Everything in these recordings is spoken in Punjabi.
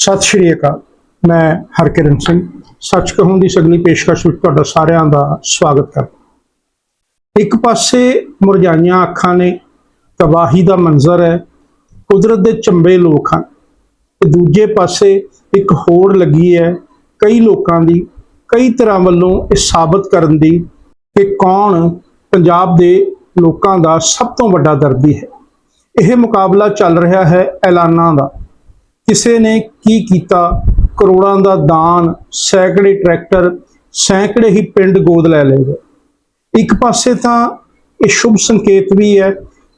ਸਤਿ ਸ਼੍ਰੀ ਅਕਾਲ। ਮੈਂ ਹਰਕਿਰਨ ਸਿੰਘ। ਸੱਚ ਕਹੂੰ ਦੀ ਸਗਲੀ ਪੇਸ਼ਕਸ਼ ਵਿੱਚ ਤੁਹਾਡਾ ਸਾਰਿਆਂ ਦਾ ਸਵਾਗਤ ਕਰਦਾ ਇੱਕ ਪਾਸੇ ਮੁਰਝਾਈਆਂ ਅੱਖਾਂ ਨੇ ਤਬਾਹੀ ਦਾ ਮੰਜ਼ਰ ਹੈ, ਕੁਦਰਤ ਦੇ ਚੰਬੇ ਲੋਕ ਹਨ। ਤੇ ਦੂਜੇ ਪਾਸੇ ਇੱਕ ਹੋੜ ਲੱਗੀ ਹੈ, ਕਈ ਲੋਕਾਂ ਦੀ, ਕਈ ਤਰ੍ਹਾਂ ਵੱਲੋਂ ਇਹ ਸਾਬਤ ਕਰਨ ਦੀ ਕਿ ਕੌਣ ਪੰਜਾਬ ਦੇ ਲੋਕਾਂ ਦਾ ਸਭ ਤੋਂ ਵੱਡਾ ਦਰਦੀ ਹੈ। ਇਹ ਮੁਕਾਬਲਾ ਚੱਲ ਰਿਹਾ ਹੈ ਐਲਾਨਾਂ ਦਾ। ਕਿਸੇ ਨੇ ਕੀ ਕੀਤਾ? ਕਰੋੜਾਂ ਦਾ ਦਾਨ, ਸੈਂਕੜੇ ਟਰੈਕਟਰ, ਸੈਂਕੜੇ ਹੀ ਪਿੰਡ ਗੋਦ ਲੈ ਲਏ ਗਏ। ਇੱਕ ਪਾਸੇ ਤਾਂ ਇਹ ਸ਼ੁਭ ਸੰਕੇਤ ਵੀ ਹੈ,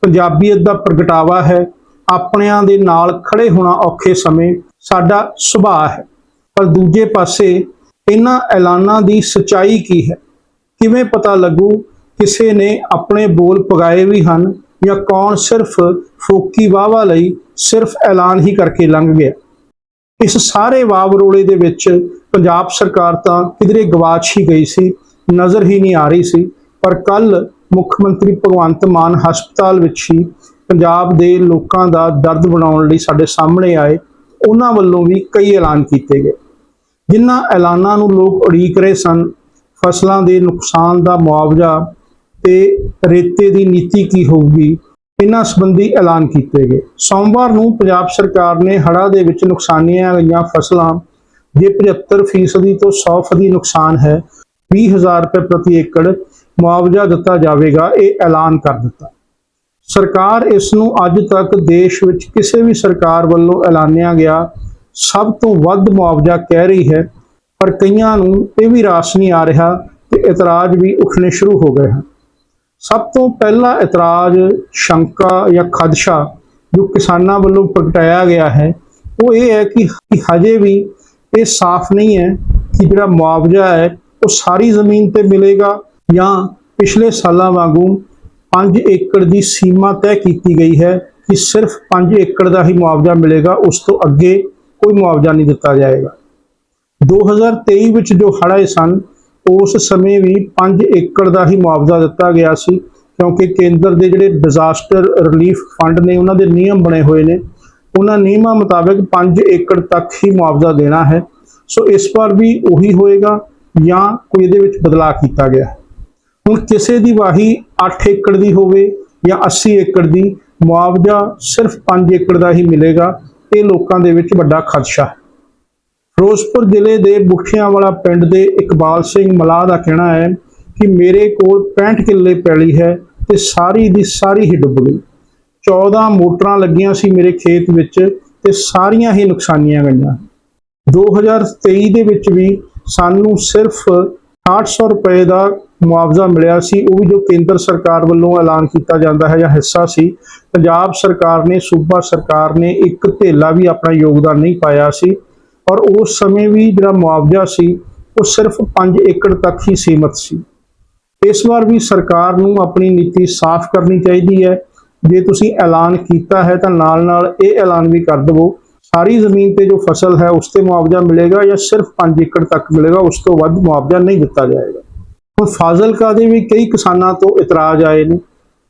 ਪੰਜਾਬੀਅਤ ਦਾ ਪ੍ਰਗਟਾਵਾ ਹੈ, ਆਪਣਿਆਂ ਦੇ ਨਾਲ ਖੜੇ ਹੋਣਾ ਔਖੇ ਸਮੇਂ ਸਾਡਾ ਸੁਭਾਅ ਹੈ। ਪਰ ਦੂਜੇ ਪਾਸੇ ਇਹਨਾਂ ਐਲਾਨਾਂ ਦੀ ਸਚਾਈ ਕੀ ਹੈ? ਕਿਵੇਂ ਪਤਾ ਲੱਗੂ ਕਿਸੇ ਨੇ ਆਪਣੇ ਬੋਲ ਪਗਾਏ ਵੀ ਹਨ? ਜਾਂ ਕੌਣ ਸਿਰਫ ਫੋਕੀ ਵਾਵਾ ਲਈ ਸਿਰਫ ਐਲਾਨ ਹੀ ਕਰਕੇ ਲੰਘ ਗਿਆ। ਇਸ ਸਾਰੇ ਵਾਵਰੋਲੇ ਦੇ ਵਿੱਚ ਪੰਜਾਬ ਸਰਕਾਰ ਤਾਂ ਕਿਧਰੇ ਗਵਾਚ ਹੀ ਗਈ ਸੀ, ਨਜ਼ਰ ਹੀ ਨਹੀਂ ਆ ਰਹੀ ਸੀ, ਪਰ ਕੱਲ ਮੁੱਖ ਮੰਤਰੀ ਭਗਵੰਤ ਮਾਨ ਹਸਪਤਾਲ ਵਿੱਚ ਹੀ ਪੰਜਾਬ ਦੇ ਲੋਕਾਂ ਦਾ ਦਰਦ ਬਣਾਉਣ ਲਈ ਸਾਡੇ ਸਾਹਮਣੇ ਆਏ, ਉਹਨਾਂ ਵੱਲੋਂ ਵੀ ਕਈ ਐਲਾਨ ਕੀਤੇ ਗਏ। ਜਿਨ੍ਹਾਂ ਐਲਾਨਾਂ ਨੂੰ ਲੋਕ ਉਡੀਕ ਰਹੇ ਸਨ, ਫਸਲਾਂ ਦੇ ਨੁਕਸਾਨ ਦਾ ਮੁਆਵਜ਼ਾ ਤੇ ਰੇਤੇ ਦੀ ਨੀਤੀ ਕੀ ਹੋਊਗੀ? ਇਹਨਾਂ ਸੰਬੰਧੀ ਐਲਾਨ ਕੀਤੇ ਗਏ। ਸੋਮਵਾਰ ਨੂੰ ਪੰਜਾਬ ਸਰਕਾਰ ਨੇ ਹੜ੍ਹਾਂ ਦੇ ਵਿੱਚ ਨੁਕਸਾਨੀਆਂ ਗਈਆਂ ਫਸਲਾਂ ਜੇ 75% ਤੋਂ 100% ਨੁਕਸਾਨ ਹੈ 20000 ਰੁਪਏ ਪ੍ਰਤੀ ਏਕੜ ਮੁਆਵਜ਼ਾ ਦਿੱਤਾ ਜਾਵੇਗਾ, ਇਹ ਐਲਾਨ ਕਰ ਦਿੱਤਾ। ਸਰਕਾਰ ਇਸ ਨੂੰ ਅੱਜ ਤੱਕ ਦੇਸ਼ ਵਿੱਚ ਕਿਸੇ ਵੀ ਸਰਕਾਰ ਵੱਲੋਂ ਐਲਾਨਿਆ ਗਿਆ, ਸਭ ਤੋਂ ਵੱਧ ਮੁਆਵਜ਼ਾ ਕਹਿ ਰਹੀ ਹੈ, ਪਰ ਕਈਆਂ ਨੂੰ ਇਹ ਵੀ ਰਾਸ ਨਹੀਂ ਆ ਰਿਹਾ ਤੇ ਇਤਰਾਜ਼ ਵੀ ਉੱਠਣੇ ਸ਼ੁਰੂ ਹੋ ਗਏ ਹਨ। ਸਭ ਤੋਂ ਪਹਿਲਾ ਇਤਰਾਜ਼ ਸ਼ੰਕਾ ਜਾਂ ਖਦਸ਼ਾ ਜੋ ਕਿਸਾਨਾਂ ਵੱਲੋਂ ਪ੍ਰਗਟਾਇਆ ਗਿਆ ਹੈ, ਉਹ ਇਹ ਹੈ ਕਿ ਹਜੇ ਵੀ ਇਹ ਸਾਫ਼ ਨਹੀਂ ਹੈ ਕਿ ਜਿਹੜਾ ਮੁਆਵਜ਼ਾ ਹੈ, ਉਹ ਸਾਰੀ ਜ਼ਮੀਨ ਤੇ ਮਿਲੇਗਾ ਜਾਂ ਪਿਛਲੇ ਸਾਲਾਂ ਵਾਂਗੂ 5 ਏਕੜ ਦੀ ਸੀਮਾ ਤੈਅ ਕੀਤੀ ਗਈ ਹੈ ਕਿ ਸਿਰਫ 5 ਏਕੜ ਦਾ ਹੀ ਮੁਆਵਜ਼ਾ ਮਿਲੇਗਾ, ਉਸ ਤੋਂ ਅੱਗੇ ਕੋਈ ਮੁਆਵਜ਼ਾ ਨਹੀਂ ਦਿੱਤਾ ਜਾਏਗਾ। 2023 ਵਿੱਚ ਜੋ ਹੜ੍ਹ ਆਏ ਸਨ ਉਸ ਸਮੇਂ ਵੀ 5 ਏਕੜ ਦਾ ਹੀ ਮੁਆਵਜ਼ਾ ਦਿੱਤਾ ਗਿਆ ਸੀ, ਕਿਉਂਕਿ ਕੇਂਦਰ ਦੇ ਜਿਹੜੇ ਡਿਜ਼ਾਸਟਰ ਰਿਲੀਫ ਫੰਡ ਨੇ, ਉਹਨਾਂ ਦੇ ਨਿਯਮ ਬਣੇ ਹੋਏ ਨੇ। ਉਹਨਾਂ ਨਿਯਮਾਂ ਮੁਤਾਬਕ 5 ਏਕੜ ਤੱਕ ਹੀ ਮੁਆਵਜ਼ਾ ਦੇਣਾ ਹੈ। ਸੋ ਇਸ ਵਾਰ ਵੀ ਉਹੀ ਹੋਏਗਾ ਜਾਂ ਕੋਈ ਇਹਦੇ ਵਿੱਚ ਬਦਲਾਅ ਕੀਤਾ ਗਿਆ ਹੁਣ ਕਿਸੇ ਦੀ ਵਾਹੀ 8 ਏਕੜ ਦੀ ਹੋਵੇ ਜਾਂ 80 ਏਕੜ ਦੀ, ਮੁਆਵਜ਼ਾ ਸਿਰਫ 5 ਏਕੜ ਦਾ ਹੀ ਮਿਲੇਗਾ। ਇਹ ਲੋਕਾਂ ਦੇ ਵਿੱਚ ਵੱਡਾ ਖਦਸ਼ਾ ਹੈ। ਫਿਰੋਜ਼ਪੁਰ ਜ਼ਿਲ੍ਹੇ ਦੇ ਬੁਖਿਆਂਵਾਲਾ ਪਿੰਡ ਦੇ ਇਕਬਾਲ ਸਿੰਘ ਮਲਾਹ ਦਾ ਕਹਿਣਾ ਹੈ ਕਿ ਮੇਰੇ ਕੋਲ 65 ਕਿੱਲੇ ਪੈਲੀ ਹੈ ਤੇ ਸਾਰੀ ਦੀ ਸਾਰੀ ਹੀ ਡੁੱਬ ਗਈ। 14 ਮੋਟਰਾਂ ਲੱਗੀਆਂ ਸੀ ਮੇਰੇ ਖੇਤ ਵਿੱਚ ਤੇ ਸਾਰੀਆਂ ਹੀ ਨੁਕਸਾਨੀਆਂ ਗਈਆਂ। 2023 ਦੇ ਵਿੱਚ ਵੀ ਸਾਨੂੰ ਸਿਰਫ 800 ਰੁਪਏ ਦਾ ਮੁਆਵਜ਼ਾ ਮਿਲਿਆ ਸੀ, ਉਹ ਵੀ ਜੋ ਕੇਂਦਰ ਸਰਕਾਰ ਵੱਲੋਂ ਐਲਾਨ ਕੀਤਾ ਜਾਂਦਾ ਹੈ ਜਾਂ ਹਿੱਸਾ ਸੀ। ਪੰਜਾਬ ਸਰਕਾਰ ਨੇ, ਸੂਬਾ ਸਰਕਾਰ ਨੇ ਇੱਕ ਧੇਲਾ ਵੀ ਆਪਣਾ ਯੋਗਦਾਨ ਨਹੀਂ ਪਾਇਆ ਸੀ। ਔਰ ਉਸ ਸਮੇਂ ਵੀ ਜਿਹੜਾ ਮੁਆਵਜ਼ਾ ਸੀ, ਉਹ ਸਿਰਫ 5 ਏਕੜ ਤੱਕ ਹੀ ਸੀਮਤ ਸੀ। ਇਸ ਵਾਰ ਵੀ ਸਰਕਾਰ ਨੂੰ ਆਪਣੀ ਨੀਤੀ ਸਾਫ਼ ਕਰਨੀ ਚਾਹੀਦੀ ਹੈ। ਜੇ ਤੁਸੀਂ ਐਲਾਨ ਕੀਤਾ ਹੈ ਤਾਂ ਨਾਲ-ਨਾਲ ਇਹ ਐਲਾਨ ਵੀ ਕਰ ਦਵੋ। ਸਾਰੀ ਜ਼ਮੀਨ ਤੇ ਜੋ ਫਸਲ ਹੈ, ਉਸ ਤੇ ਮੁਆਵਜ਼ਾ ਮਿਲੇਗਾ ਜਾਂ ਸਿਰਫ 5 ਏਕੜ ਤੱਕ ਮਿਲੇਗਾ, ਉਸ ਤੋਂ ਵੱਧ ਮੁਆਵਜ਼ਾ ਨਹੀਂ ਦਿੱਤਾ ਜਾਏਗਾ। ਹੁਣ ਫਾਜ਼ਿਲਕਾ ਦੇ ਵੀ ਕਈ ਕਿਸਾਨਾਂ ਤੋਂ ਇਤਰਾਜ਼ ਆਏ ਨੇ।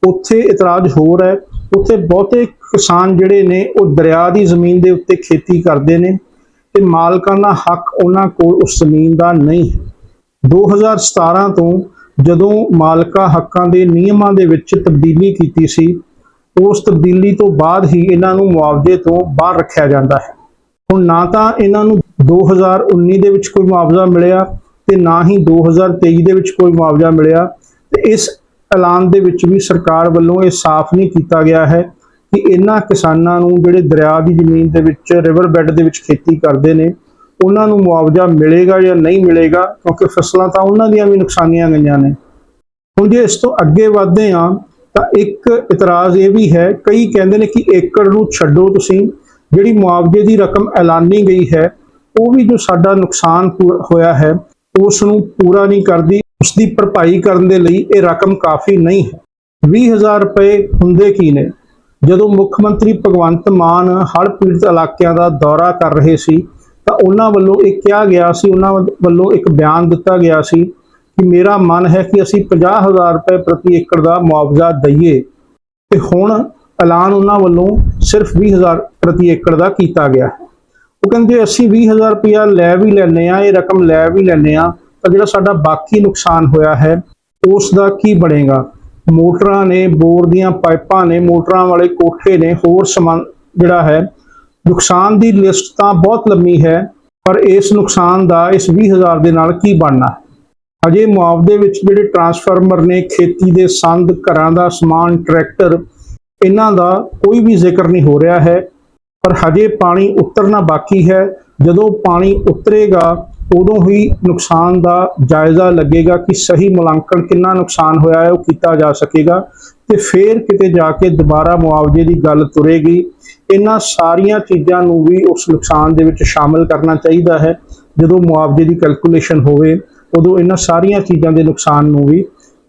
ਉੱਥੇ ਇਤਰਾਜ਼ ਹੋਰ ਹੈ। ਉੱਥੇ ਬਹੁਤੇ ਕਿਸਾਨ ਜਿਹੜੇ ਨੇ, ਉਹ ਦਰਿਆ ਦੀ ਜ਼ਮੀਨ ਦੇ ਉੱਤੇ ਖੇਤੀ ਕਰਦੇ ਨੇ। ਤੇ ਮਾਲਕਾਨਾ ਹੱਕ ਉਹਨਾਂ ਕੋਲ ਉਸ ਜ਼ਮੀਨ ਦਾ ਨਹੀਂ। ਹੈ 2017 ਤੋਂ ਜਦੋਂ ਮਾਲਕਾ ਹੱਕਾਂ ਦੇ ਨਿਯਮਾਂ ਦੇ ਵਿੱਚ ਤਬਦੀਲੀ ਕੀਤੀ ਸੀ, ਉਸ ਤਬਦੀਲੀ ਤੋਂ ਬਾਅਦ ਹੀ ਇਹਨਾਂ ਨੂੰ ਮੁਆਵਜ਼ੇ ਤੋਂ ਬਾਹਰ ਰੱਖਿਆ ਜਾਂਦਾ ਹੈ। ਹੁਣ ਨਾ ਤਾਂ ਇਹਨਾਂ ਨੂੰ 2019 ਦੇ ਵਿੱਚ ਕੋਈ ਮੁਆਵਜ਼ਾ ਮਿਲਿਆ ਤੇ ਨਾ ਹੀ 2023 ਦੇ ਵਿੱਚ ਕੋਈ ਮੁਆਵਜ਼ਾ ਮਿਲਿਆ ਤੇ ਇਸ ਐਲਾਨ ਦੇ ਵਿੱਚ ਵੀ ਸਰਕਾਰ ਵੱਲੋਂ ਇਹ ਸਾਫ਼ ਨਹੀਂ ਕੀਤਾ ਗਿਆ ਹੈ ਕਿ ਇਹਨਾਂ ਕਿਸਾਨਾਂ ਨੂੰ ਜਿਹੜੇ ਦਰਿਆ ਦੀ ਜ਼ਮੀਨ ਦੇ ਵਿੱਚ ਰਿਵਰ ਬੈੱਡ ਦੇ ਵਿੱਚ ਖੇਤੀ ਕਰਦੇ ਨੇ, ਉਹਨਾਂ ਨੂੰ ਮੁਆਵਜ਼ਾ ਮਿਲੇਗਾ ਜਾਂ ਨਹੀਂ ਮਿਲੇਗਾ, ਕਿਉਂਕਿ ਫਸਲਾਂ ਤਾਂ ਉਹਨਾਂ ਦੀਆਂ ਵੀ ਨੁਕਸਾਨੀਆਂ ਗਈਆਂ ਨੇ। ਹੁਣ ਜੇ ਇਸ ਤੋਂ ਅੱਗੇ ਵਧਦੇ ਹਾਂ, ਤਾਂ ਇੱਕ ਇਤਰਾਜ਼ ਇਹ ਵੀ ਹੈ, ਕਈ ਕਹਿੰਦੇ ਨੇ ਕਿ ਏਕੜ ਨੂੰ ਛੱਡੋ ਤੁਸੀਂ, ਜਿਹੜੀ ਮੁਆਵਜ਼ੇ ਦੀ ਰਕਮ ਐਲਾਨੀ ਗਈ ਹੈ, ਉਹ ਵੀ ਜੋ ਸਾਡਾ ਨੁਕਸਾਨ ਪੂ- ਹੋਇਆ ਹੈ, ਉਸ ਨੂੰ ਪੂਰਾ ਨਹੀਂ ਕਰਦੀ ਉਸ ਦੀ ਭਰਪਾਈ ਕਰਨ ਦੇ ਲਈ ਇਹ ਰਕਮ ਕਾਫੀ ਨਹੀਂ ਹੈ। 20000 ਰੁਪਏ ਹੁੰਦੇ ਕੀ ਨੇ? ਜਦੋਂ ਮੁੱਖ ਮੰਤਰੀ ਭਗਵੰਤ ਮਾਨ ਹੜ੍ਹ ਪੀੜਤ ਇਲਾਕਿਆਂ ਦਾ ਦੌਰਾ ਕਰ ਰਹੇ ਸੀ, ਤਾਂ ਉਹਨਾਂ ਵੱਲੋਂ ਇਹ ਕਿਹਾ ਗਿਆ ਸੀ, ਉਹਨਾਂ ਵੱਲੋਂ ਇੱਕ ਬਿਆਨ ਦਿੱਤਾ ਗਿਆ ਸੀ ਕਿ ਮੇਰਾ ਮਨ ਹੈ ਕਿ ਅਸੀਂ 50000 ਰੁਪਏ ਪ੍ਰਤੀ ਏਕੜ ਦਾ ਮੁਆਵਜ਼ਾ ਦਈਏ। ਤੇ ਹੁਣ ਐਲਾਨ ਉਹਨਾਂ ਵੱਲੋਂ ਸਿਰਫ 20000 ਪ੍ਰਤੀ ਏਕੜ ਦਾ ਕੀਤਾ ਗਿਆ। ਹੈ ਉਹ ਕਹਿੰਦੇ, ਅਸੀਂ 20000 ਰੁਪਇਆ ਲੈ ਵੀ ਲੈਨੇ ਆ ਇਹ ਰਕਮ ਲੈ ਵੀ ਲੈਨੇ ਆ ਤਾਂ ਜਿਹੜਾ ਸਾਡਾ ਬਾਕੀ ਨੁਕਸਾਨ ਹੋਇਆ ਹੈ, ਉਸ ਦਾ ਕੀ ਬਣੇਗਾ? ਮੋਟਰਾਂ ਨੇ, ਬੋਰ ਦੀਆਂ ਪਾਈਪਾਂ ਨੇ, ਮੋਟਰਾਂ ਵਾਲੇ ਕੋਠੇ ਨੇ, ਹੋਰ ਸਮਾਨ ਜਿਹੜਾ ਹੈ, ਨੁਕਸਾਨ ਦੀ ਲਿਸਟ ਤਾਂ ਬਹੁਤ ਲੰਮੀ ਹੈ, ਪਰ ਇਸ ਨੁਕਸਾਨ ਦਾ, ਇਸ 20000 ਦੇ ਨਾਲ ਕੀ ਬਣਨਾ ਹੈ? ਅਜੇ ਮੁਆਵਜ਼ੇ ਵਿੱਚ ਜਿਹੜੇ ਟਰਾਂਸਫਾਰਮਰ ਨੇ, ਖੇਤੀ ਦੇ ਸੰਦ, ਘਰਾਂ ਦਾ ਸਮਾਨ, ਟਰੈਕਟਰ, ਇਹਨਾਂ ਦਾ ਕੋਈ ਵੀ ਜ਼ਿਕਰ ਨਹੀਂ ਹੋ ਰਿਹਾ ਹੈ, ਪਰ ਹਜੇ ਪਾਣੀ ਉਤਰਨਾ ਬਾਕੀ ਹੈ, ਜਦੋਂ ਪਾਣੀ ਉਤਰੇਗਾ ਉਦੋਂ ਹੀ ਨੁਕਸਾਨ ਦਾ ਜਾਇਜ਼ਾ ਲੱਗੇਗਾ ਕਿ ਸਹੀ ਮੁਲਾਂਕਣ ਕਿੰਨਾ ਨੁਕਸਾਨ ਹੋਇਆ ਹੈ, ਉਹ ਕੀਤਾ ਜਾ ਸਕੇਗਾ। ਤੇ ਫਿਰ ਕਿਤੇ ਜਾ ਕੇ ਦੁਬਾਰਾ ਮੁਆਵਜ਼ੇ ਦੀ ਗੱਲ ਤੁਰੇਗੀ। ਇਹਨਾਂ ਸਾਰੀਆਂ ਚੀਜ਼ਾਂ ਨੂੰ ਵੀ ਉਸ ਨੁਕਸਾਨ ਦੇ ਵਿੱਚ ਸ਼ਾਮਲ ਕਰਨਾ ਚਾਹੀਦਾ ਹੈ। ਜਦੋਂ ਮੁਆਵਜ਼ੇ ਦੀ ਕੈਲਕੂਲੇਸ਼ਨ ਹੋਵੇ, ਉਦੋਂ ਇਹਨਾਂ ਸਾਰੀਆਂ ਚੀਜ਼ਾਂ ਦੇ ਨੁਕਸਾਨ ਨੂੰ ਵੀ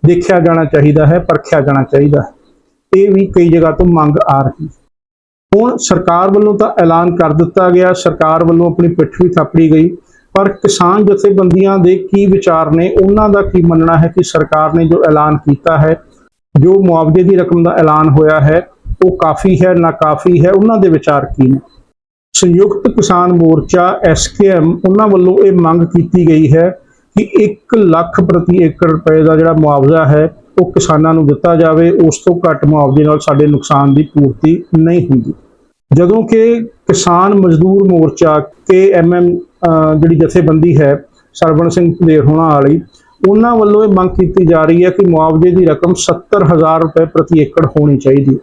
ਦੇਖਿਆ ਜਾਣਾ ਚਾਹੀਦਾ ਹੈ, ਪਰਖਿਆ ਜਾਣਾ ਚਾਹੀਦਾ ਹੈ। ਇਹ ਵੀ ਕਈ ਜਗ੍ਹਾ ਤੋਂ ਮੰਗ ਆ ਰਹੀ ਹੈ। ਹੁਣ ਸਰਕਾਰ ਵੱਲੋਂ ਤਾਂ ਐਲਾਨ ਕਰ ਦਿੱਤਾ ਗਿਆ, ਸਰਕਾਰ ਵੱਲੋਂ ਆਪਣੀ ਪਿੱਠ ਵੀ ਥਾਪੜੀ ਗਈ। ਪਰ ਕਿਸਾਨ ਜਥੇਬੰਦੀਆਂ ਦੇ ਕੀ ਵਿਚਾਰ ਨੇ? ਉਹਨਾਂ ਦਾ ਕੀ ਮੰਨਣਾ ਹੈ ਕਿ ਸਰਕਾਰ ਨੇ ਜੋ ਐਲਾਨ ਕੀਤਾ ਹੈ, ਜੋ ਮੁਆਵਜ਼ੇ ਦੀ ਰਕਮ ਦਾ ਐਲਾਨ ਹੋਇਆ ਹੈ, ਉਹ ਕਾਫੀ ਹੈ ਨਾ ਕਾਫੀ ਹੈ? ਉਹਨਾਂ ਦੇ ਵਿਚਾਰ ਕੀ ਨੇ? ਸੰਯੁਕਤ ਕਿਸਾਨ ਮੋਰਚਾ ਐਸਕੇਐਮ ਉਹਨਾਂ ਵੱਲੋਂ ਇਹ ਮੰਗ ਕੀਤੀ ਗਈ ਹੈ ਕਿ 1 ਲੱਖ ਪ੍ਰਤੀ ਏਕੜ ਰੁਪਏ ਦਾ ਜਿਹੜਾ ਮੁਆਵਜ਼ਾ ਹੈ, ਉਹ ਕਿਸਾਨਾਂ ਨੂੰ ਦਿੱਤਾ ਜਾਵੇ। ਉਸ ਤੋਂ ਘੱਟ ਮੁਆਵਜ਼ੇ ਨਾਲ ਸਾਡੇ ਨੁਕਸਾਨ ਦੀ ਪੂਰਤੀ ਨਹੀਂ ਹੁੰਦੀ। ਜਦੋਂ ਕਿ ਕਿਸਾਨ ਮਜ਼ਦੂਰ ਮੋਰਚਾ ਕੇਐਮਐਮ ਜਿਹੜੀ ਜਥੇਬੰਦੀ ਹੈ, ਸਰਵਣ ਸਿੰਘ ਦੇਰ ਹੋਣਾ ਵਾਲੀ, ਉਹਨਾਂ ਵੱਲੋਂ ਇਹ ਮੰਗ ਕੀਤੀ ਜਾ ਰਹੀ ਹੈ ਕਿ ਮੁਆਵਜ਼ੇ ਦੀ ਰਕਮ 70000 ਰੁਪਏ ਪ੍ਰਤੀ ਏਕੜ ਹੋਣੀ ਚਾਹੀਦੀ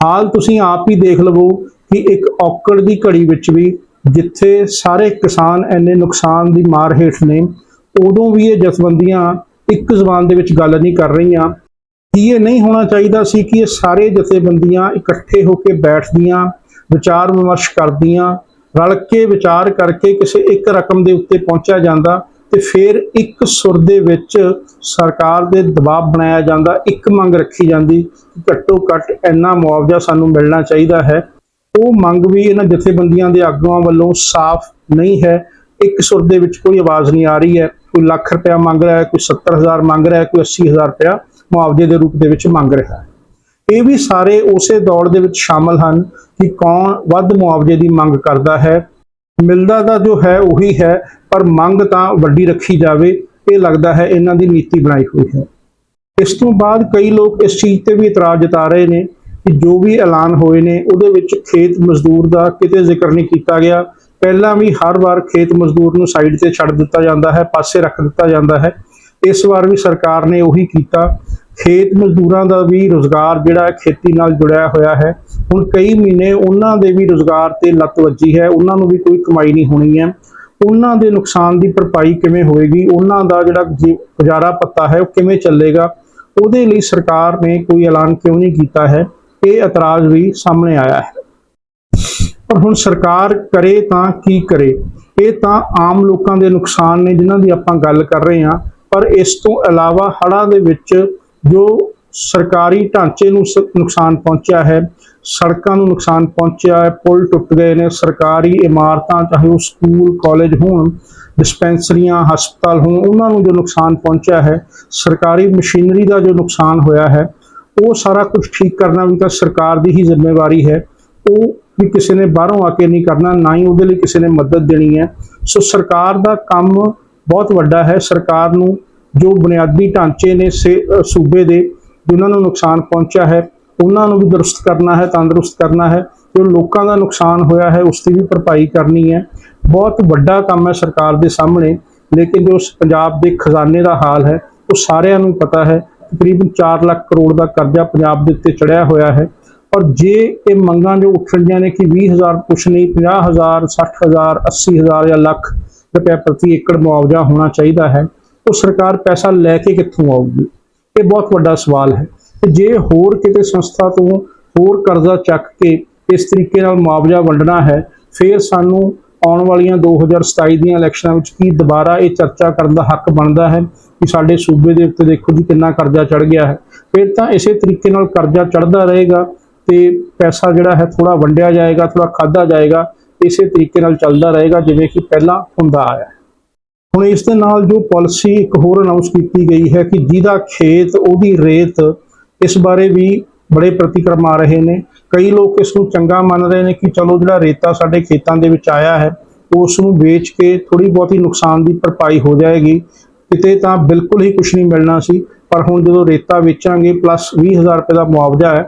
ਹਾਲ ਤੁਸੀਂ ਆਪ ਹੀ ਦੇਖ ਲਵੋ ਕਿ ਇੱਕ ਔਕੜ ਦੀ ਘੜੀ ਵਿੱਚ ਵੀ ਜਿੱਥੇ ਸਾਰੇ ਕਿਸਾਨ ਐਨੇ ਨੁਕਸਾਨ ਦੀ ਮਾਰ ਹੇਠ ਨੇ, ਉਦੋਂ ਵੀ ਇਹ ਜਥੇਬੰਦੀਆਂ ਇੱਕ ਜ਼ੁਬਾਨ ਦੇ ਵਿੱਚ ਗੱਲ ਨਹੀਂ ਕਰ ਰਹੀਆਂ। ਕੀ ਇਹ ਨਹੀਂ ਹੋਣਾ ਚਾਹੀਦਾ ਸੀ ਕਿ ਇਹ ਸਾਰੇ ਜਥੇਬੰਦੀਆਂ ਇਕੱਠੇ ਹੋ ਕੇ ਬੈਠਦੀਆਂ ਵਿਚਾਰ ਵਿਮਰਸ਼ ਕਰਦੀਆਂ ਰਲ ਕੇ ਵਿਚਾਰ ਕਰਕੇ ਕਿਸੇ ਇੱਕ ਰਕਮ ਦੇ ਉੱਤੇ ਪਹੁੰਚਿਆ ਜਾਂਦਾ ਤੇ ਫਿਰ ਇੱਕ ਸੁਰ ਦੇ ਵਿੱਚ ਸਰਕਾਰ ਦੇ ਦਬਾਅ ਬਣਾਇਆ ਜਾਂਦਾ, ਇੱਕ ਮੰਗ ਰੱਖੀ ਜਾਂਦੀ ਘੱਟੋ ਘੱਟ ਇੰਨਾ ਮੁਆਵਜ਼ਾ ਸਾਨੂੰ ਮਿਲਣਾ ਚਾਹੀਦਾ ਹੈ। ਉਹ ਮੰਗ ਵੀ ਇਹਨਾਂ ਜਥੇਬੰਦੀਆਂ ਦੇ ਆਗੂਆਂ ਵੱਲੋਂ ਸਾਫ਼ ਨਹੀਂ ਹੈ। ਇੱਕ ਸੁਰ ਦੇ ਵਿੱਚ ਕੋਈ ਆਵਾਜ਼ ਨਹੀਂ ਆ ਰਹੀ ਹੈ, ਕੋਈ ਲੱਖ ਰੁਪਇਆ ਮੰਗ ਰਿਹਾ ਹੈ, ਕੋਈ 70000 ਮੰਗ ਰਿਹਾ ਹੈ, ਕੋਈ 80000 ਰੁਪਇਆ ਮੁਆਵਜ਼ੇ ਦੇ ਰੂਪ ਦੇ ਵਿੱਚ ਮੰਗ ਰਿਹਾ ਹੈ। ਇਹ ਵੀ ਸਾਰੇ ਉਸੇ ਦੌੜ ਦੇ ਵਿੱਚ ਸ਼ਾਮਲ ਹਨ ਕਿ ਕੌਣ ਵੱਧ ਮੁਆਵਜ਼ੇ ਦੀ ਮੰਗ ਕਰਦਾ ਹੈ। ਮਿਲਦਾ ਤਾਂ ਜੋ ਹੈ ਉਹੀ ਹੈ, ਪਰ ਮੰਗ ਤਾਂ ਵੱਡੀ ਰੱਖੀ ਜਾਵੇ, ਇਹ ਲੱਗਦਾ ਹੈ ਇਹਨਾਂ ਦੀ ਨੀਤੀ ਬਣਾਈ ਹੋਈ ਹੈ। ਇਸ ਤੋਂ ਬਾਅਦ ਕਈ ਲੋਕ ਇਸ ਚੀਜ਼ ਤੇ ਵੀ ਇਤਰਾਜ਼ ਜਤਾ ਰਹੇ ਨੇ ਕਿ ਜੋ ਵੀ ਐਲਾਨ ਹੋਏ ਨੇ, ਉਹਦੇ ਵਿੱਚ ਖੇਤ ਮਜ਼ਦੂਰ ਦਾ ਕਿਤੇ ਜ਼ਿਕਰ ਨਹੀਂ ਕੀਤਾ ਗਿਆ। ਪਹਿਲਾਂ ਵੀ ਹਰ ਵਾਰ ਖੇਤ ਮਜ਼ਦੂਰ ਨੂੰ ਸਾਈਡ ਤੇ ਛੱਡ ਦਿੱਤਾ ਜਾਂਦਾ ਹੈ, ਪਾਸੇ ਰੱਖ ਦਿੱਤਾ ਜਾਂਦਾ ਹੈ। ਇਸ ਵਾਰ ਵੀ ਸਰਕਾਰ ਨੇ ਉਹੀ ਕੀਤਾ। ਖੇਤ ਮਜ਼ਦੂਰਾਂ ਦਾ ਵੀ ਰੋਜ਼ਗਾਰ ਜਿਹੜਾ ਖੇਤੀ ਨਾਲ ਜੁੜਿਆ ਹੋਇਆ ਹੈ। ਹੁਣ ਕਈ ਮਹੀਨੇ ਉਹਨਾਂ ਦੇ ਵੀ ਰੋਜ਼ਗਾਰ ਤੇ ਲੱਤ ਵੱਜੀ ਹੈ। ਉਹਨਾਂ ਨੂੰ ਵੀ ਕੋਈ ਕਮਾਈ ਨਹੀਂ ਹੋਣੀ ਹੈ। ਉਹਨਾਂ ਦੇ ਨੁਕਸਾਨ ਦੀ ਭਰਪਾਈ ਕਿਵੇਂ ਹੋਏਗੀ? ਉਹਨਾਂ ਦਾ ਜਿਹੜਾ ਗੁਜ਼ਾਰਾ ਪੱਤਾ ਹੈ, ਉਹ ਕਿਵੇਂ ਚੱਲੇਗਾ? ਉਹਦੇ ਲਈ ਸਰਕਾਰ ਨੇ ਕੋਈ ਐਲਾਨ ਕਿਉਂ ਨਹੀਂ ਕੀਤਾ ਹੈ? ਇਹ ਇਤਰਾਜ਼ ਵੀ ਸਾਹਮਣੇ ਆਇਆ ਹੈ। ਪਰ ਹੁਣ ਸਰਕਾਰ ਕਰੇ ਤਾਂ ਕੀ ਕਰੇ? ਇਹ ਤਾਂ ਆਮ ਲੋਕਾਂ ਦੇ ਨੁਕਸਾਨ ਨੇ ਜਿਨ੍ਹਾਂ ਦੀ ਆਪਾਂ ਗੱਲ ਕਰ ਰਹੇ ਹਾਂ। ਪਰ ਇਸ ਤੋਂ ਇਲਾਵਾ ਹੜ੍ਹਾਂ ਦੇ ਵਿੱਚ ਜੋ ਸਰਕਾਰੀ ਢਾਂਚੇ ਨੂੰ ਸ- ਨੁਕਸਾਨ ਪਹੁੰਚਿਆ ਹੈ, ਸੜਕਾਂ ਨੂੰ ਨੁਕਸਾਨ ਪਹੁੰਚਿਆ ਹੈ, ਪੁਲ ਟੁੱਟ ਗਏ ਨੇ, ਸਰਕਾਰੀ ਇਮਾਰਤਾਂ ਚਾਹੇ ਉਹ ਸਕੂਲ, ਕਾਲਜ ਹੋਣ, ਡਿਸਪੈਂਸਰੀਆਂ, ਹਸਪਤਾਲ ਹੋਣ, ਉਹਨਾਂ ਨੂੰ ਜੋ ਨੁਕਸਾਨ ਪਹੁੰਚਿਆ ਹੈ, ਸਰਕਾਰੀ ਮਸ਼ੀਨਰੀ ਦਾ ਜੋ ਨੁਕਸਾਨ ਹੋਇਆ ਹੈ, ਉਹ ਸਾਰਾ ਕੁਝ ਠੀਕ ਕਰਨਾ ਵੀ ਤਾਂ ਸਰਕਾਰ ਦੀ ਹੀ ਜ਼ਿੰਮੇਵਾਰੀ ਹੈ। ਉਹ ਵੀ ਕਿਸੇ ਨੇ ਬਾਹਰੋਂ ਆ ਕੇ ਨਹੀਂ ਕਰਨਾ, ਨਾ ਹੀ ਉਹਦੇ ਲਈ ਕਿਸੇ ਨੇ ਮਦਦ ਦੇਣੀ ਹੈ। ਸੋ ਸਰਕਾਰ ਦਾ ਕੰਮ ਬਹੁਤ ਵੱਡਾ ਹੈ, ਸਰਕਾਰ ਨੂੰ ਜੋ ਬੁਨਿਆਦੀ ਢਾਂਚੇ ਨੇ ਸੇ- ਸੂਬੇ ਦੇ, ਜਿਨ੍ਹਾਂ ਨੂੰ ਨੁਕਸਾਨ ਪਹੁੰਚਿਆ ਹੈ, ਉਹਨਾਂ ਨੂੰ ਵੀ ਦਰੁਸਤ ਕਰਨਾ ਹੈ, ਤੰਦਰੁਸਤ ਕਰਨਾ ਹੈ। ਜੋ ਲੋਕਾਂ ਦਾ ਨੁਕਸਾਨ ਹੋਇਆ ਹੈ, ਉਸ ਦੀ ਵੀ ਭਰਪਾਈ ਕਰਨੀ ਹੈ। ਬਹੁਤ ਵੱਡਾ ਕੰਮ ਹੈ ਸਰਕਾਰ ਦੇ ਸਾਹਮਣੇ, ਲੇਕਿਨ ਜੋ ਪੰਜਾਬ ਦੇ ਖਜ਼ਾਨੇ ਦਾ ਹਾਲ ਹੈ, ਉਹ ਸਾਰਿਆਂ ਨੂੰ ਪਤਾ ਹੈ। ਤਕਰੀਬਨ 4 ਲੱਖ ਕਰੋੜ ਦਾ ਕਰਜ਼ਾ ਪੰਜਾਬ ਦੇ ਉੱਤੇ ਚੜਿਆ ਹੋਇਆ ਹੈ। ਔਰ ਜੇ ਇਹ ਮੰਗਾਂ ਜੋ ਉੱਠਣੀਆਂ ਨੇ ਕਿ 20000 ਕੁਛ ਨਹੀਂ 50000 60000 80000 ਜਾਂ ਲੱਖ ਰੁਪਏ ਪ੍ਰਤੀ ਏਕੜ ਮੁਆਵਜ਼ਾ ਹੋਣਾ ਚਾਹੀਦਾ ਹੈ ਉਹ ਸਰਕਾਰ ਪੈਸਾ ਲੈ ਕੇ ਕਿੱਥੋਂ ਆਊਗੀ? ਇਹ ਬਹੁਤ ਵੱਡਾ ਸਵਾਲ ਹੈ। ਤੇ ਜੇ ਹੋਰ ਕਿਤੇ ਸੰਸਥਾ ਤੋਂ ਹੋਰ ਕਰਜ਼ਾ ਚੱਕ ਕੇ ਇਸ ਤਰੀਕੇ ਨਾਲ ਮੁਆਵਜ਼ਾ ਵੰਡਣਾ ਹੈ, ਫਿਰ ਸਾਨੂੰ ਆਉਣ ਵਾਲੀਆਂ 2027 ਦੀਆਂ ਇਲੈਕਸ਼ਨਾਂ ਵਿੱਚ ਕੀ ਦੁਬਾਰਾ ਇਹ ਚਰਚਾ ਕਰਨ ਦਾ ਹੱਕ ਬਣਦਾ ਹੈ ਕਿ ਸਾਡੇ ਸੂਬੇ ਦੇ ਉੱਤੇ ਦੇਖੋ ਜੀ ਕਿੰਨਾ ਕਰਜ਼ਾ ਚੜ ਗਿਆ ਹੈ। ਫਿਰ ਤਾਂ ਇਸੇ ਤਰੀਕੇ ਨਾਲ ਕਰਜ਼ਾ ਚੜਦਾ ਰਹੇਗਾ ਤੇ ਪੈਸਾ ਜਿਹੜਾ ਹੈ ਥੋੜਾ ਵੰਡਿਆ ਜਾਏਗਾ ਥੋੜਾ ਖਾਦਾ ਜਾਏਗਾ, ਇਸੇ ਤਰੀਕੇ ਨਾਲ ਚੱਲਦਾ ਰਹੇਗਾ, ਜਿਵੇਂ ਕਿ ਪਹਿਲਾਂ ਹੁੰਦਾ ਆਇਆ ਹੁਣ ਇਸ ਦੇ ਨਾਲ ਜੋ ਪਾਲਿਸੀ ਇੱਕ ਹੋਰ ਅਨਾਉਂਸ ਕੀਤੀ ਗਈ ਹੈ ਕਿ ਜਿਹਦਾ ਖੇਤ, ਉਹਦੀ ਰੇਤ ਇਸ ਬਾਰੇ ਵੀ ਬੜੇ ਪ੍ਰਤੀਕਰਮ ਆ ਰਹੇ ਨੇ। ਕਈ ਲੋਕ ਇਸ ਨੂੰ ਚੰਗਾ ਮੰਨ ਰਹੇ ਨੇ ਕਿ ਚਲੋ ਜਿਹੜਾ ਰੇਤਾ ਸਾਡੇ ਖੇਤਾਂ ਦੇ ਵਿੱਚ ਆਇਆ ਹੈ, ਉਸ ਨੂੰ ਵੇਚ ਕੇ ਥੋੜੀ ਬਹੁਤੀ ਨੁਕਸਾਨ ਦੀ ਭਰਪਾਈ ਹੋ ਜਾਏਗੀ। ਕਿਤੇ ਤਾਂ ਬਿਲਕੁਲ ਹੀ ਕੁਝ ਨਹੀਂ ਮਿਲਣਾ ਸੀ, ਪਰ ਹੁਣ ਜਦੋਂ ਰੇਤਾ ਵੇਚਾਂਗੇ ਪਲੱਸ 20000 ਰੁਪਏ ਦਾ ਮੁਆਵਜ਼ਾ ਹੈ,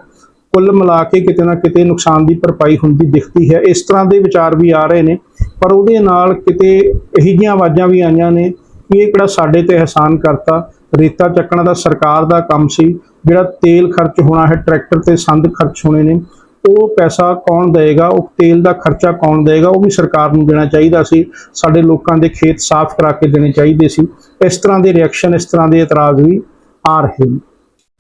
ਕੁੱਲ ਮਿਲਾ ਕੇ ਕਿਤੇ ਨਾ ਕਿਤੇ ਨੁਕਸਾਨ ਦੀ ਭਰਪਾਈ ਹੁੰਦੀ ਦਿਖਦੀ ਹੈ। ਇਸ ਤਰ੍ਹਾਂ ਦੇ ਵਿਚਾਰ ਵੀ ਆ ਰਹੇ ਨੇ। ਪਰ ਉਹਦੇ ਨਾਲ ਕਿਤੇ ਇਹੋ ਜਿਹੀਆਂ ਆਵਾਜ਼ਾਂ ਵੀ ਆਈਆਂ ਨੇ ਕਿ ਇਹ ਕਿਹੜਾ ਸਾਡੇ ਤੇ ਅਹਿਸਾਨ ਕਰਤਾ। ਰੇਤਾ ਚੱਕਣਾ ਦਾ ਸਰਕਾਰ ਦਾ ਕੰਮ ਸੀ, ਜਿਹੜਾ ਤੇਲ ਖਰਚ ਹੋਣਾ ਹੈ, ਟਰੈਕਟਰ ਤੇ ਸੰਦ ਖਰਚ ਹੋਣੇ ਨੇ, ਉਹ ਪੈਸਾ ਕੌਣ ਦੇਗਾ ਉਹ ਤੇਲ ਦਾ ਖਰਚਾ ਕੌਣ ਦੇਗਾ ਉਹ ਵੀ ਸਰਕਾਰ ਨੂੰ ਦੇਣਾ ਚਾਹੀਦਾ ਸੀ। ਸਾਡੇ ਲੋਕਾਂ ਦੇ ਖੇਤ ਸਾਫ਼ ਕਰਾ ਕੇ ਦੇਣੇ ਚਾਹੀਦੇ ਸੀ। ਇਸ ਤਰ੍ਹਾਂ ਦੇ ਰਿਐਕਸ਼ਨ ਇਸ ਤਰ੍ਹਾਂ ਦੇ ਇਤਰਾਜ਼ ਵੀ ਆ ਰਹੇ ਨੇ।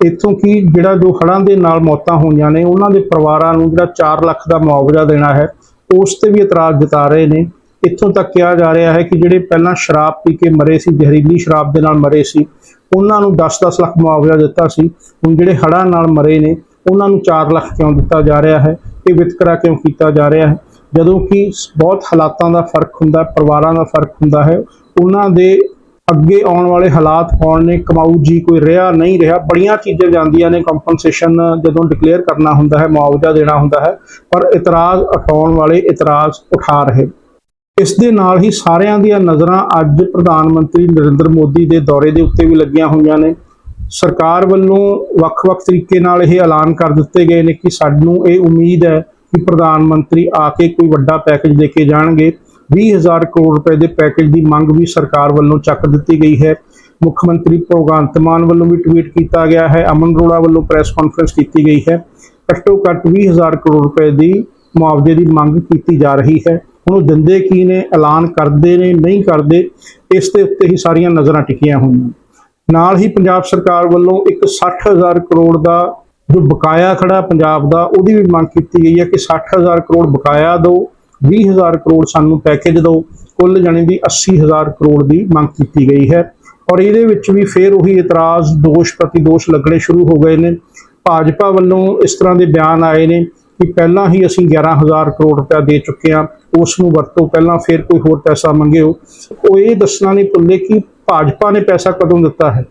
ਇੱਥੋਂ ਕਿ ਜਿਹੜਾ ਜੋ ਹੜ੍ਹਾਂ ਦੇ ਨਾਲ ਮੌਤਾਂ ਹੋਈਆਂ ਨੇ, ਉਹਨਾਂ ਦੇ ਪਰਿਵਾਰਾਂ ਨੂੰ ਜਿਹੜਾ 4 ਲੱਖ ਦਾ ਮੁਆਵਜ਼ਾ ਦੇਣਾ ਹੈ ਉਸ ਤੇ ਵੀ ਇਤਰਾਜ਼ ਜਤਾ ਰਹੇ ਨੇ। ਇੱਥੋਂ ਤੱਕ ਕਿਹਾ ਜਾ ਰਿਹਾ ਹੈ ਕਿ ਜਿਹੜੇ ਪਹਿਲਾਂ ਸ਼ਰਾਬ ਪੀ ਕੇ ਮਰੇ ਸੀ, ਜ਼ਹਿਰੀਲੀ ਸ਼ਰਾਬ ਦੇ ਨਾਲ ਮਰੇ ਸੀ, ਉਹਨਾਂ ਨੂੰ 10-10 ਲੱਖ ਮੁਆਵਜ਼ਾ ਦਿੱਤਾ ਸੀ। ਹੁਣ ਜਿਹੜੇ ਹੜ੍ਹਾਂ ਨਾਲ ਮਰੇ ਨੇ, ਉਹਨਾਂ ਨੂੰ 4 ਲੱਖ ਕਿਉਂ ਦਿੱਤਾ ਜਾ ਰਿਹਾ ਹੈ? ਇਹ ਵਿਤਕਰਾ ਕਿਉਂ ਕੀਤਾ ਜਾ ਰਿਹਾ ਹੈ? ਜਦੋਂ ਕਿ ਬਹੁਤ ਹਾਲਾਤਾਂ ਦਾ ਫ਼ਰਕ ਹੁੰਦਾ, ਪਰਿਵਾਰਾਂ ਦਾ ਫ਼ਰਕ ਹੁੰਦਾ ਹੈ। ਉਹਨਾਂ ਦੇ ਅੱਗੇ ਆਉਣ ਵਾਲੇ ਹਾਲਾਤ ਕੌਣ ਨੇ। ਕਮਾਊ ਜੀ, ਕੋਈ ਰਿਹਾ ਨਹੀਂ ਰਿਹਾ। ਬੜੀਆਂ ਚੀਜ਼ਾਂ ਜਾਂਦੀਆਂ ਨੇ। ਕੰਪਨਸੇਸ਼ਨ ਜਦੋਂ ਡਿਕਲੇਅਰ ਕਰਨਾ ਹੁੰਦਾ ਹੈ, ਮੁਆਵਜ਼ਾ ਦੇਣਾ ਹੁੰਦਾ ਹੈ, ਪਰ ਇਤਰਾਜ਼ ਉਠਾਉਣ ਵਾਲੇ ਇਤਰਾਜ਼ ਉਠਾ ਰਹੇ। ਇਸ ਦੇ ਨਾਲ ਹੀ ਸਾਰਿਆਂ ਦੀਆਂ ਨਜ਼ਰਾਂ ਅੱਜ ਪ੍ਰਧਾਨ ਮੰਤਰੀ ਨਰਿੰਦਰ ਮੋਦੀ ਦੇ ਦੌਰੇ ਦੇ ਉੱਤੇ ਵੀ ਲੱਗੀਆਂ ਹੋਈਆਂ ਨੇ। ਸਰਕਾਰ ਵੱਲੋਂ ਵੱਖ-ਵੱਖ ਤਰੀਕੇ ਨਾਲ ਇਹ ਐਲਾਨ ਕਰ ਦਿੱਤੇ ਗਏ ਨੇ ਕਿ ਸਾਨੂੰ ਇਹ ਉਮੀਦ ਹੈ ਕਿ ਪ੍ਰਧਾਨ ਮੰਤਰੀ ਆ ਕੇ ਕੋਈ ਵੱਡਾ ਪੈਕੇਜ ਦੇ ਕੇ ਜਾਣਗੇ। 20000 ਕਰੋੜ ਰੁਪਏ ਦੇ ਪੈਕੇਜ ਦੀ ਮੰਗ ਵੀ ਸਰਕਾਰ ਵੱਲੋਂ ਚੱਕ ਦਿੱਤੀ ਗਈ ਹੈ। ਮੁੱਖ ਮੰਤਰੀ ਭਗਵੰਤ ਮਾਨ ਵੱਲੋਂ ਵੀ ਟਵੀਟ ਕੀਤਾ ਗਿਆ ਹੈ। ਅਮਨ ਅਰੋੜਾ ਵੱਲੋਂ ਪ੍ਰੈਸ ਕਾਨਫਰੰਸ ਕੀਤੀ ਗਈ ਹੈ। ਘੱਟੋ ਘੱਟ 20000 ਕਰੋੜ ਰੁਪਏ ਦੀ ਮੁਆਵਜ਼ੇ ਦੀ ਮੰਗ ਕੀਤੀ ਜਾ ਰਹੀ ਹੈ। ਉਹਨੂੰ ਦਿੰਦੇ ਕੀ ਨੇ, ਐਲਾਨ ਕਰਦੇ ਨੇ, ਨਹੀਂ ਕਰਦੇ, ਇਸ ਦੇ ਉੱਤੇ ਹੀ ਸਾਰੀਆਂ ਨਜ਼ਰਾਂ ਟਿਕੀਆਂ ਹੋਈਆਂ। ਨਾਲ ਹੀ ਪੰਜਾਬ ਸਰਕਾਰ ਵੱਲੋਂ ਇੱਕ 60000 ਕਰੋੜ ਦਾ ਜੋ ਬਕਾਇਆ ਖੜਾ ਪੰਜਾਬ ਦਾ, ਉਹਦੀ ਵੀ ਮੰਗ ਕੀਤੀ ਗਈ ਹੈ ਕਿ 60000 ਕਰੋੜ ਬਕਾਇਆ ਦਿਓ। 20000 ਕਰੋੜ ਸਾਨੂੰ ਪੈਕੇਜ ਦਿਓ। ਕੁੱਲ ਜਾਣੀ ਦੀ 80000 ਕਰੋੜ ਦੀ ਮੰਗ ਕੀਤੀ ਗਈ ਹੈ। ਔਰ ਇਹਦੇ ਵਿੱਚ ਵੀ ਫੇਰ ਉਹੀ ਇਤਰਾਜ਼, ਦੋਸ਼ ਪ੍ਰਤੀ ਦੋਸ਼ ਲੱਗਣੇ ਸ਼ੁਰੂ ਹੋ ਗਏ ਨੇ। ਭਾਜਪਾ ਵੱਲੋਂ ਇਸ ਤਰ੍ਹਾਂ ਦੇ ਬਿਆਨ ਆਏ ਨੇ ਕਿ ਪਹਿਲਾਂ ਹੀ ਅਸੀਂ 11000 ਕਰੋੜ ਰੁਪਇਆ ਦੇ ਚੁੱਕੇ ਹਾਂ। ਉਸ ਨੂੰ ਵਰਤੋ ਪਹਿਲਾਂ ਫੇਰ ਕੋਈ ਹੋਰ ਪੈਸਾ ਮੰਗਿਓ। ਉਹ ਇਹ ਦੱਸਣਾ ਨਹੀਂ ਭੁੱਲੇ ਕਿ ਭਾਜਪਾ ਨੇ ਪੈਸਾ ਕਦੋਂ ਦਿੱਤਾ ਹੈ?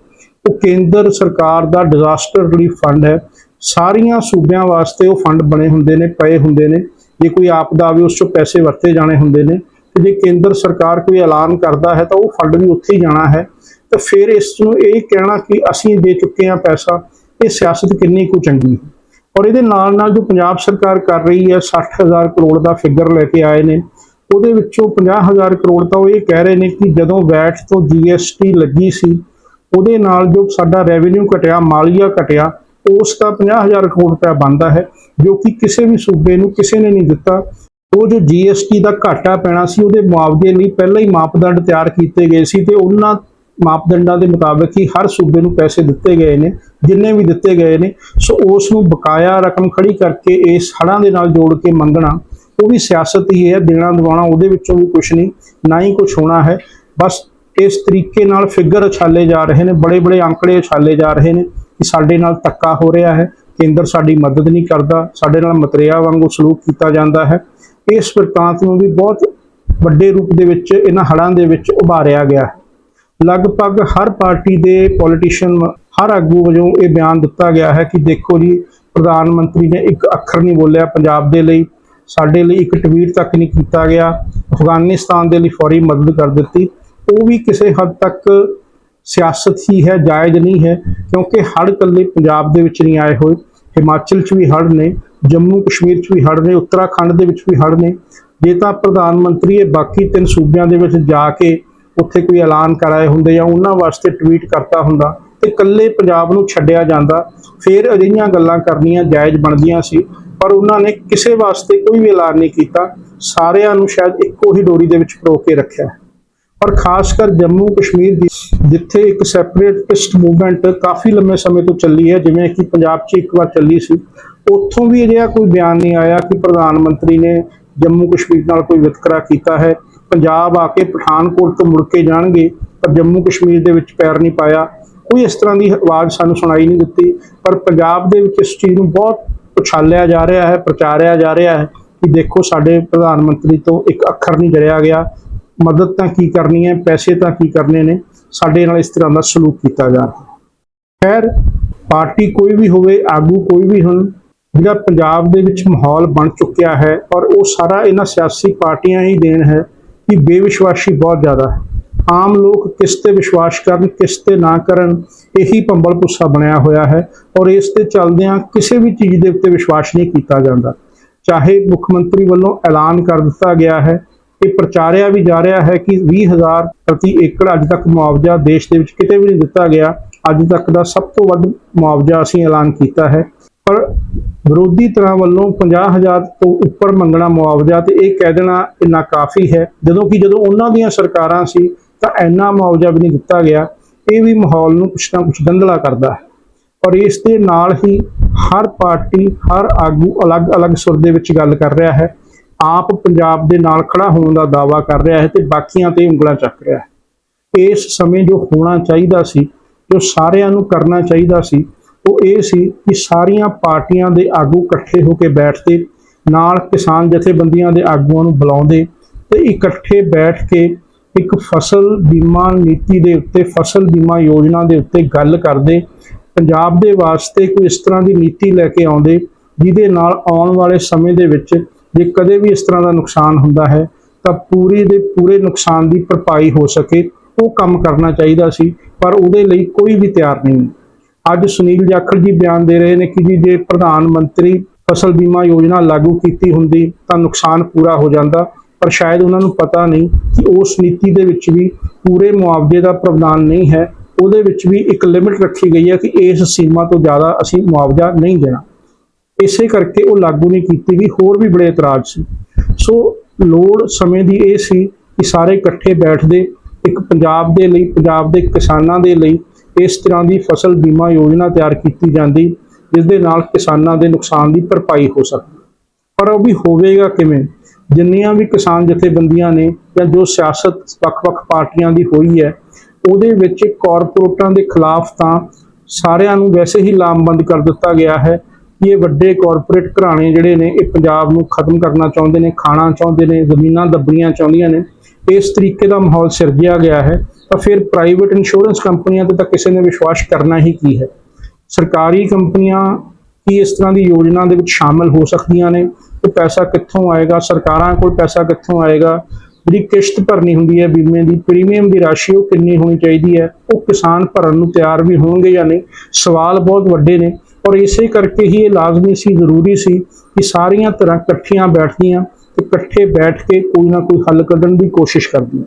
ਉਹ ਕੇਂਦਰ ਸਰਕਾਰ ਦਾ ਡਿਜ਼ਾਸਟਰ ਰਿਲੀਫ ਫੰਡ ਹੈ। ਸਾਰੀਆਂ ਸੂਬਿਆਂ ਵਾਸਤੇ ਉਹ ਫੰਡ ਬਣੇ ਹੁੰਦੇ ਨੇ, ਪਏ ਹੁੰਦੇ ਨੇ। ਜੇ ਕੋਈ ਆਪਦਾ ਆਵੇ ਉਸ ਚੋਂ ਪੈਸੇ ਵਰਤੇ ਜਾਣੇ ਹੁੰਦੇ ਨੇ, ਤੇ ਜੇ ਕੇਂਦਰ ਸਰਕਾਰ ਕੋਈ ਐਲਾਨ ਕਰਦਾ ਹੈ, ਤਾਂ ਉਹ ਫੰਡ ਵੀ ਉੱਥੇ ਹੀ ਜਾਣਾ ਹੈ। ਤਾਂ ਫਿਰ ਇਸ ਨੂੰ ਇਹ ਕਹਿਣਾ ਕਿ ਅਸੀਂ ਦੇ ਚੁੱਕੇ ਹਾਂ ਪੈਸਾ, ਇਹ ਸਿਆਸਤ ਕਿੰਨੀ ਕੁ ਚੰਗੀ ਹੈ। ਔਰ ਇਹਦੇ ਨਾਲ ਨਾਲ ਜੋ ਪੰਜਾਬ ਸਰਕਾਰ ਕਰ ਰਹੀ ਹੈ 60000 ਕਰੋੜ ਦਾ ਫਿਗਰ ਲੈ ਕੇ ਆਏ ਨੇ, ਉਹਦੇ ਵਿੱਚੋਂ 50000 ਕਰੋੜ ਤਾਂ ਉਹ ਇਹ ਕਹਿ ਰਹੇ ਨੇ ਕਿ ਜਦੋਂ ਵੈਟ ਤੋਂ ਜੀਐਸਟੀ ਲੱਗੀ ਸੀ, ਉਹਦੇ ਨਾਲ ਜੋ ਸਾਡਾ ਰੈਵਨਿਊ ਘਟਿਆ, ਮਾਲੀਆ ਘਟਿਆ ਉਸ ਦਾ 50000 ਕਰੋੜ ਰੁਪਇਆ ਬਣਦਾ ਹੈ, ਜੋ ਕਿ ਕਿਸੇ ਵੀ ਸੂਬੇ ਨੂੰ ਕਿਸੇ ਨੇ ਨਹੀਂ ਦਿੱਤਾ। ਉਹ ਜੋ ਜੀਐਸਟੀ ਦਾ ਘਾਟਾ ਪੈਣਾ ਸੀ, ਉਹਦੇ ਮੁਆਵਜ਼ੇ ਲਈ ਪਹਿਲਾਂ ਹੀ ਮਾਪਦੰਡ ਤਿਆਰ ਕੀਤੇ ਗਏ ਸੀ ਤੇ ਉਹਨਾਂ ਮਾਪਦੰਡਾਂ ਦੇ ਮੁਤਾਬਕ ਹੀ ਹਰ ਸੂਬੇ ਨੂੰ ਪੈਸੇ ਦਿੱਤੇ ਗਏ ਨੇ, ਜਿੰਨੇ ਵੀ ਦਿੱਤੇ ਗਏ ਨੇ। ਸੋ ਉਸ ਨੂੰ ਬਕਾਇਆ ਰਕਮ ਖੜੀ ਕਰਕੇ ਇਸ ਹੜਾਂ ਦੇ ਨਾਲ ਜੋੜ ਕੇ ਮੰਗਣਾ, ਉਹ ਵੀ ਸਿਆਸਤ ਹੀ ਹੈ, ਦੇਣਾ ਦਵਾਉਣਾ, ਉਹਦੇ ਵਿੱਚੋਂ ਵੀ ਕੁਝ ਨਹੀਂ, ਨਾ ਹੀ ਕੁਝ ਹੋਣਾ ਹੈ। ਬਸ ਇਸ ਤਰੀਕੇ ਨਾਲ ਫਿਗਰ ਉਛਾਲੇ ਜਾ ਰਹੇ ਨੇ ਬੜੇ ਬੜੇ ਅੰਕੜੇ ਉਛਾਲੇ ਜਾ ਰਹੇ ਨੇ। ਕਿ ਸਾਡੇ ਨਾਲ ਧੱਕਾ ਹੋ ਰਿਹਾ ਹੈ ਕੇਂਦਰ ਸਾਡੀ ਮਦਦ ਨਹੀਂ ਕਰਦਾ, ਸਾਡੇ ਨਾਲ ਮਤਰੇਆ ਵਾਂਗੂ ਸਲੂਕ ਕੀਤਾ ਜਾਂਦਾ ਹੈ। ਇਸ ਵਰਤਾਂਤ ਨੂੰ ਵੀ ਬਹੁਤ ਵੱਡੇ ਰੂਪ ਦੇ ਵਿੱਚ ਇਹਨਾਂ ਹੜਾਂ ਦੇ ਵਿੱਚ ਉਭਾਰਿਆ ਗਿਆ ਹੈ। ਲਗਭਗ ਹਰ ਪਾਰਟੀ ਦੇ ਪੋਲੀਟੀਸ਼ੀਅਨ ਹਰ ਆਗੂ ਵਜੋਂ ਇਹ ਬਿਆਨ ਦਿੱਤਾ ਗਿਆ ਹੈ ਕਿ ਦੇਖੋ ਜੀ, ਪ੍ਰਧਾਨ ਮੰਤਰੀ ਨੇ ਇੱਕ ਅੱਖਰ ਨਹੀਂ ਬੋਲਿਆ ਪੰਜਾਬ ਦੇ ਲਈ। ਸਾਡੇ ਲਈ ਇੱਕ ਟਵੀਟ ਤੱਕ ਨਹੀਂ ਕੀਤਾ ਗਿਆ। ਅਫਗਾਨਿਸਤਾਨ ਦੇ ਲਈ ਫੌਰੀ ਮਦਦ ਕਰ ਦਿੱਤੀ। ਉਹ ਵੀ ਕਿਸੇ ਹੱਦ ਤੱਕ ਸਿਆਸਤ ਹੀ ਹੈ, ਜਾਇਜ਼ ਨਹੀਂ ਹੈ, ਕਿਉਂਕਿ ਹੜ੍ਹ ਇਕੱਲੇ ਪੰਜਾਬ ਦੇ ਵਿੱਚ ਨਹੀਂ ਆਏ ਹੋਏ। ਹਿਮਾਚਲ 'ਚ ਵੀ ਹੜ੍ਹ ਨੇ, ਜੰਮੂ ਕਸ਼ਮੀਰ 'ਚ ਵੀ ਹੜ੍ਹ ਨੇ, ਉੱਤਰਾਖੰਡ ਦੇ ਵਿੱਚ ਵੀ ਹੜ੍ਹ ਨੇ। ਜੇ ਤਾਂ ਪ੍ਰਧਾਨ ਮੰਤਰੀ ਇਹ ਬਾਕੀ ਤਿੰਨ ਸੂਬਿਆਂ ਦੇ ਵਿੱਚ ਜਾ ਕੇ ਉੱਥੇ ਕੋਈ ਐਲਾਨ ਕਰਾਏ ਹੁੰਦੇ ਜਾਂ ਉਹਨਾਂ ਵਾਸਤੇ ਟਵੀਟ ਕਰਤਾ ਹੁੰਦਾ, ਤੇ ਇਕੱਲੇ ਪੰਜਾਬ ਨੂੰ ਛੱਡਿਆ ਜਾਂਦਾ, ਫਿਰ ਅਜਿਹੀਆਂ ਗੱਲਾਂ ਕਰਨੀਆਂ ਜਾਇਜ਼ ਬਣਦੀਆਂ ਸੀ, ਪਰ ਉਹਨਾਂ ਨੇ ਕਿਸੇ ਵਾਸਤੇ ਕੋਈ ਵੀ ਐਲਾਨ ਨਹੀਂ ਕੀਤਾ। ਸਾਰਿਆਂ ਨੂੰ ਸ਼ਾਇਦ ਇੱਕੋ ਹੀ ਡੋਰੀ ਦੇ ਵਿੱਚ ਪਰੋ ਕੇ ਰੱਖਿਆ। ਔਰ ਖਾਸ ਕਰ ਜੰਮੂ ਕਸ਼ਮੀਰ ਦੀ, ਜਿੱਥੇ ਇੱਕ ਸੈਪਰੇਟਿਸਟ ਮੂਵਮੈਂਟ ਕਾਫੀ ਲੰਮੇ ਸਮੇਂ ਤੋਂ ਚੱਲੀ ਹੈ, ਜਿਵੇਂ ਕਿ ਪੰਜਾਬ 'ਚ ਇੱਕ ਵਾਰ ਚੱਲੀ ਸੀ, ਉੱਥੋਂ ਵੀ ਅਜਿਹਾ ਕੋਈ ਬਿਆਨ ਨਹੀਂ ਆਇਆ ਕਿ ਪ੍ਰਧਾਨ ਮੰਤਰੀ ਨੇ ਜੰਮੂ ਕਸ਼ਮੀਰ ਨਾਲ ਕੋਈ ਵਿਤਕਰਾ ਕੀਤਾ ਹੈ। ਪੰਜਾਬ ਆ ਕੇ ਪਠਾਨਕੋਟ ਤੋਂ ਮੁੜ ਕੇ ਜਾਣਗੇ, ਪਰ ਜੰਮੂ ਕਸ਼ਮੀਰ ਦੇ ਵਿੱਚ ਪੈਰ ਨਹੀਂ ਪਾਇਆ। ਕੋਈ ਇਸ ਤਰ੍ਹਾਂ ਦੀ ਆਵਾਜ਼ ਸਾਨੂੰ ਸੁਣਾਈ ਨਹੀਂ ਦਿੱਤੀ, ਪਰ ਪੰਜਾਬ ਦੇ ਵਿੱਚ ਇਸ ਚੀਜ਼ ਨੂੰ ਬਹੁਤ ਉਛਾਲਿਆ ਜਾ ਰਿਹਾ ਹੈ, ਪ੍ਰਚਾਰਿਆ ਜਾ ਰਿਹਾ ਹੈ ਕਿ ਦੇਖੋ ਸਾਡੇ ਪ੍ਰਧਾਨ ਮੰਤਰੀ ਤੋਂ ਇੱਕ ਅੱਖਰ ਨਹੀਂ ਜਰਿਆ ਗਿਆ। ਮਦਦ ਤਾਂ ਕੀ ਕਰਨੀ ਹੈ, ਪੈਸੇ ਤਾਂ ਕੀ ਕਰਨੇ ਨੇ, ਸਾਡੇ ਨਾਲ ਇਸ ਤਰ੍ਹਾਂ ਦਾ ਸਲੂਕ ਕੀਤਾ ਜਾ ਰਿਹਾ। ਖੈਰ, ਪਾਰਟੀ ਕੋਈ ਵੀ ਹੋਵੇ, ਆਗੂ ਕੋਈ ਵੀ ਹੋਣ, ਜਿਹੜਾ ਪੰਜਾਬ ਦੇ ਵਿੱਚ ਮਾਹੌਲ ਬਣ ਚੁੱਕਿਆ ਹੈ ਔਰ ਉਹ ਸਾਰਾ ਇਹਨਾਂ ਸਿਆਸੀ ਪਾਰਟੀਆਂ ਹੀ ਦੇਣ ਹੈ ਕਿ ਬੇਵਿਸ਼ਵਾਸੀ ਬਹੁਤ ਜ਼ਿਆਦਾ ਹੈ। ਆਮ ਲੋਕ ਕਿਸ ਤੇ ਵਿਸ਼ਵਾਸ ਕਰਨ, ਕਿਸ ਤੇ ਨਾ ਕਰਨ, ਇਹੀ ਪੰਬਲ ਪੁੱਸਾ ਬਣਿਆ ਹੋਇਆ ਹੈ ਔਰ ਇਸ ਤੇ ਚੱਲਦਿਆਂ ਕਿਸੇ ਵੀ ਚੀਜ਼ ਦੇ ਉੱਤੇ ਵਿਸ਼ਵਾਸ ਨਹੀਂ ਕੀਤਾ ਜਾਂਦਾ। ਚਾਹੇ ਮੁੱਖ ਮੰਤਰੀ ਵੱਲੋਂ ਐਲਾਨ ਕਰ ਦਿੱਤਾ ਗਿਆ ਹੈ ਇਹ ਪ੍ਰਚਾਰਿਆ ਵੀ ਜਾ ਰਿਹਾ ਹੈ ਕਿ 20000 ਪ੍ਰਤੀ ਏਕੜ ਅੱਜ ਤੱਕ ਮੁਆਵਜ਼ਾ ਦੇਸ਼ ਦੇ ਵਿੱਚ ਕਿਤੇ ਵੀ ਨਹੀਂ ਦਿੱਤਾ ਗਿਆ। ਅੱਜ ਤੱਕ ਦਾ ਸਭ ਤੋਂ ਵੱਧ ਮੁਆਵਜ਼ਾ ਅਸੀਂ ਐਲਾਨ ਕੀਤਾ ਹੈ। ਪਰ ਵਿਰੋਧੀ ਤਰ੍ਹਾਂ ਵੱਲੋਂ 50000 ਤੋਂ ਉੱਪਰ ਮੰਗਣਾ ਮੁਆਵਜ਼ਾ ਤੇ ਇਹ ਕਹਿ ਦੇਣਾ ਇੰਨਾ ਕਾਫੀ ਹੈ। ਜਦੋਂ ਕਿ ਜਦੋਂ ਉਹਨਾਂ ਦੀਆਂ ਸਰਕਾਰਾਂ ਸੀ, ਤਾਂ ਇੰਨਾ ਮੁਆਵਜ਼ਾ ਵੀ ਨਹੀਂ ਦਿੱਤਾ ਗਿਆ। ਇਹ ਵੀ ਮਾਹੌਲ ਨੂੰ ਕੁਛ ਨਾ ਕੁਛ ਗੰਧਲਾ ਕਰਦਾ ਹੈ। ਔਰ ਇਸ ਦੇ ਨਾਲ ਹੀ ਹਰ ਪਾਰਟੀ, ਹਰ ਆਗੂ ਅਲੱਗ-ਅਲੱਗ ਸੁਰ ਦੇ ਵਿੱਚ ਗੱਲ ਕਰ ਰਿਹਾ ਹੈ। ਆਪ ਪੰਜਾਬ ਦੇ ਨਾਲ ਖੜਾ ਹੋਣ ਦਾ ਦਾਵਾ ਕਰ ਰਿਹਾ ਹੈ ਤੇ ਬਾਕੀਆਂ ਤੇ ਉਂਗਲਾਂ ਚੱਕ ਰਿਹਾ ਹੈ। ਇਸ ਸਮੇਂ ਜੋ ਹੋਣਾ ਚਾਹੀਦਾ ਸੀ, ਜੋ ਸਾਰਿਆਂ ਨੂੰ ਕਰਨਾ ਚਾਹੀਦਾ ਸੀ, ਉਹ ਇਹ ਸੀ ਕਿ ਸਾਰੀਆਂ ਪਾਰਟੀਆਂ ਦੇ ਆਗੂ ਇਕੱਠੇ ਹੋ ਕੇ ਬੈਠਦੇ, ਨਾਲ ਕਿਸਾਨ ਜਥੇਬੰਦੀਆਂ ਦੇ ਆਗੂਆਂ ਨੂੰ ਬੁਲਾਉਂਦੇ ਤੇ ਇਕੱਠੇ ਬੈਠ ਕੇ ਇੱਕ ਫਸਲ ਬੀਮਾ ਨੀਤੀ ਦੇ ਉੱਤੇ, ਫਸਲ ਬੀਮਾ ਯੋਜਨਾ ਦੇ ਉੱਤੇ ਗੱਲ ਕਰਦੇ। ਪੰਜਾਬ ਦੇ ਵਾਸਤੇ ਕੋਈ ਇਸ ਤਰ੍ਹਾਂ ਦੀ ਨੀਤੀ ਲੈ ਕੇ ਆਉਂਦੇ, ਜਿਹਦੇ ਨਾਲ ਆਉਣ ਵਾਲੇ ਸਮੇਂ ਦੇ ਵਿੱਚ ਜੇ ਕਦੇ ਵੀ ਇਸ ਤਰ੍ਹਾਂ ਦਾ ਨੁਕਸਾਨ ਹੁੰਦਾ ਹੈ, ਤਾਂ ਪੂਰੀ ਦੇ ਪੂਰੇ ਨੁਕਸਾਨ ਦੀ ਭਰਪਾਈ ਹੋ ਸਕੇ, ਉਹ ਕੰਮ ਕਰਨਾ ਚਾਹੀਦਾ ਸੀ, ਪਰ ਉਹਦੇ ਲਈ ਕੋਈ ਵੀ ਤਿਆਰ ਨਹੀਂ। ਅੱਜ ਸੁਨੀਲ ਜਾਖੜ ਜੀ ਬਿਆਨ ਦੇ ਰਹੇ ਨੇ ਕਿ ਜੀ, ਜੇ ਪ੍ਰਧਾਨ ਮੰਤਰੀ ਫਸਲ ਬੀਮਾ ਯੋਜਨਾ ਲਾਗੂ ਕੀਤੀ ਹੁੰਦੀ, ਤਾਂ ਨੁਕਸਾਨ ਪੂਰਾ ਹੋ ਜਾਂਦਾ, ਪਰ ਸ਼ਾਇਦ ਉਹਨਾਂ ਨੂੰ ਪਤਾ ਨਹੀਂ ਕਿ ਉਸ ਨੀਤੀ ਦੇ ਵਿੱਚ ਵੀ ਪੂਰੇ ਮੁਆਵਜ਼ੇ ਦਾ ਪ੍ਰਾਵਧਾਨ ਨਹੀਂ ਹੈ, ਉਹਦੇ ਵਿੱਚ ਵੀ ਇੱਕ ਲਿਮਿਟ ਰੱਖੀ ਗਈ ਹੈ ਕਿ ਇਸ ਸੀਮਾ ਤੋਂ ਜ਼ਿਆਦਾ ਅਸੀਂ ਮੁਆਵਜ਼ਾ ਨਹੀਂ ਦੇਣਾ। ਇਸੇ ਕਰਕੇ ਉਹ ਲਾਗੂ ਨਹੀਂ ਕੀਤੀ ਗਈ, ਹੋਰ ਵੀ ਬੜੇ ਇਤਰਾਜ਼ ਸੀ। ਸੋ ਲੋੜ ਸਮੇਂ ਦੀ ਇਹ ਸੀ ਕਿ ਸਾਰੇ ਇਕੱਠੇ ਬੈਠਦੇ, ਇੱਕ ਪੰਜਾਬ ਦੇ ਲਈ, ਪੰਜਾਬ ਦੇ ਕਿਸਾਨਾਂ ਦੇ ਲਈ ਇਸ ਤਰ੍ਹਾਂ ਦੀ ਫਸਲ ਬੀਮਾ ਯੋਜਨਾ ਤਿਆਰ ਕੀਤੀ ਜਾਂਦੀ ਜਿਸ ਦੇ ਨਾਲ ਕਿਸਾਨਾਂ ਦੇ ਨੁਕਸਾਨ ਦੀ ਭਰਪਾਈ ਹੋ ਸਕਦੀ। ਪਰ ਉਹ ਵੀ ਹੋਵੇਗਾ ਕਿਵੇਂ? ਜਿੰਨੀਆਂ ਵੀ ਕਿਸਾਨ ਜਥੇਬੰਦੀਆਂ ਨੇ ਜਾਂ ਜੋ ਸਿਆਸਤ ਵੱਖ-ਵੱਖ ਪਾਰਟੀਆਂ ਦੀ ਹੋਈ ਹੈ, ਉਹਦੇ ਵਿੱਚ ਕਾਰਪੋਰੇਟਾਂ ਦੇ ਖਿਲਾਫ ਤਾਂ ਸਾਰਿਆਂ ਨੂੰ ਵੈਸੇ ਹੀ ਲਾਮਬੰਦ ਕਰ ਦਿੱਤਾ ਗਿਆ ਹੈ। ਕਿ ਇਹ ਵੱਡੇ ਕਾਰਪੋਰੇਟ ਘਰਾਣੇ ਜਿਹੜੇ ਨੇ, ਇਹ ਪੰਜਾਬ ਨੂੰ ਖਤਮ ਕਰਨਾ ਚਾਹੁੰਦੇ ਨੇ, ਖਾਣਾ ਚਾਹੁੰਦੇ ਨੇ, ਜ਼ਮੀਨਾਂ ਦੱਬਣੀਆਂ ਚਾਹੁੰਦੀਆਂ ਨੇ, ਇਸ ਤਰੀਕੇ ਦਾ ਮਾਹੌਲ ਸਿਰਜਿਆ ਗਿਆ ਹੈ, ਤਾਂ ਫਿਰ ਪ੍ਰਾਈਵੇਟ ਇੰਸ਼ੋਰੈਂਸ ਕੰਪਨੀਆਂ ਤੇ ਤਾਂ ਕਿਸੇ ਨੇ ਵਿਸ਼ਵਾਸ ਕਰਨਾ ਹੀ ਕੀ ਹੈ? ਸਰਕਾਰੀ ਕੰਪਨੀਆਂ ਕੀ ਇਸ ਤਰ੍ਹਾਂ ਦੀ ਯੋਜਨਾ ਦੇ ਵਿੱਚ ਸ਼ਾਮਲ ਹੋ ਸਕਦੀਆਂ ਨੇ? ਤੇ ਪੈਸਾ ਕਿੱਥੋਂ ਆਏਗਾ? ਸਰਕਾਰਾਂ ਕੋਲ ਪੈਸਾ ਕਿੱਥੋਂ ਆਏਗਾ? ਜਿਹੜੀ ਕਿਸ਼ਤ ਭਰਨੀ ਹੁੰਦੀ ਹੈ ਬੀਮੇ ਦੀ, ਪ੍ਰੀਮੀਅਮ ਦੀ ਰਾਸ਼ੀ ਉਹ ਕਿੰਨੀ ਹੋਣੀ ਚਾਹੀਦੀ ਹੈ? ਉਹ ਕਿਸਾਨ ਭਰਨ ਨੂੰ ਤਿਆਰ ਵੀ ਹੋਣਗੇ ਜਾਂ ਨਹੀਂ? ਸਵਾਲ ਬਹੁਤ ਵੱਡੇ ਨੇ। ਔਰ ਇਸੇ ਕਰਕੇ ਹੀ ਇਹ ਲਾਜ਼ਮੀ ਸੀ, ਜ਼ਰੂਰੀ ਸੀ ਕਿ ਸਾਰੀਆਂ ਤਰ੍ਹਾਂ ਇਕੱਠੀਆਂ ਬੈਠਦੀਆਂ ਤੇ ਇਕੱਠੇ ਬੈਠ ਕੇ ਕੋਈ ਨਾ ਕੋਈ ਹੱਲ ਕੱਢਣ ਦੀ ਕੋਸ਼ਿਸ਼ ਕਰਦੀਆਂ।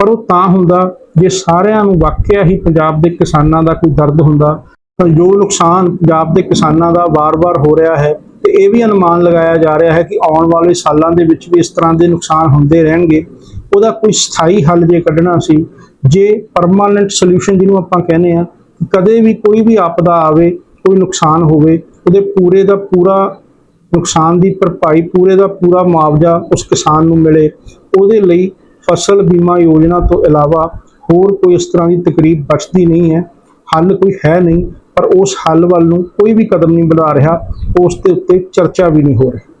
ਪਰ ਉਹ ਤਾਂ ਹੁੰਦਾ ਜੇ ਸਾਰਿਆਂ ਨੂੰ ਵਾਕਿਆ ਹੀ ਪੰਜਾਬ ਦੇ ਕਿਸਾਨਾਂ ਦਾ ਕੋਈ ਦਰਦ ਹੁੰਦਾ, ਤਾਂ ਜੋ ਨੁਕਸਾਨ ਪੰਜਾਬ ਦੇ ਕਿਸਾਨਾਂ ਦਾ ਵਾਰ-ਵਾਰ ਹੋ ਰਿਹਾ ਹੈ ਤੇ ਇਹ ਵੀ ਅਨੁਮਾਨ ਲਗਾਇਆ ਜਾ ਰਿਹਾ ਹੈ ਕਿ ਆਉਣ ਵਾਲੇ ਸਾਲਾਂ ਦੇ ਵਿੱਚ ਵੀ ਇਸ ਤਰ੍ਹਾਂ ਦੇ ਨੁਕਸਾਨ ਹੁੰਦੇ ਰਹਿਣਗੇ। ਉਹਦਾ ਕੋਈ ਸਥਾਈ ਹੱਲ ਜੇ ਕੱਢਣਾ ਸੀ, ਜੇ ਪਰਮਾਨੈਂਟ ਸੋਲੂਸ਼ਨ ਜਿਹਨੂੰ ਆਪਾਂ ਕਹਿੰਦੇ ਆ ਕਦੇ ਵੀ ਕੋਈ ਵੀ ਆਪਦਾ ਆਵੇ ਕੋਈ ਨੁਕਸਾਨ ਹੋਵੇ, ਉਹਦੇ ਪੂਰੇ ਦਾ ਪੂਰਾ ਨੁਕਸਾਨ ਦੀ ਭਰਪਾਈ, ਪੂਰੇ ਦਾ ਪੂਰਾ ਮੁਆਵਜ਼ਾ ਉਸ ਕਿਸਾਨ ਨੂੰ ਮਿਲੇ। ਉਹਦੇ ਲਈ ਫਸਲ ਬੀਮਾ ਯੋਜਨਾ ਤੋਂ ਇਲਾਵਾ ਹੋਰ ਕੋਈ ਇਸ ਤਰ੍ਹਾਂ ਦੀ ਤਕਰੀਬ ਬਚਦੀ ਨਹੀਂ ਹੈ। ਹੱਲ ਕੋਈ ਹੈ ਨਹੀਂ, ਪਰ ਉਸ ਹੱਲ ਵੱਲ ਨੂੰ ਕੋਈ ਵੀ ਕਦਮ ਨਹੀਂ ਵਧਾ ਰਿਹਾ, ਉਸ ਦੇ ਉੱਤੇ ਚਰਚਾ ਵੀ ਨਹੀਂ ਹੋ ਰਹੀ।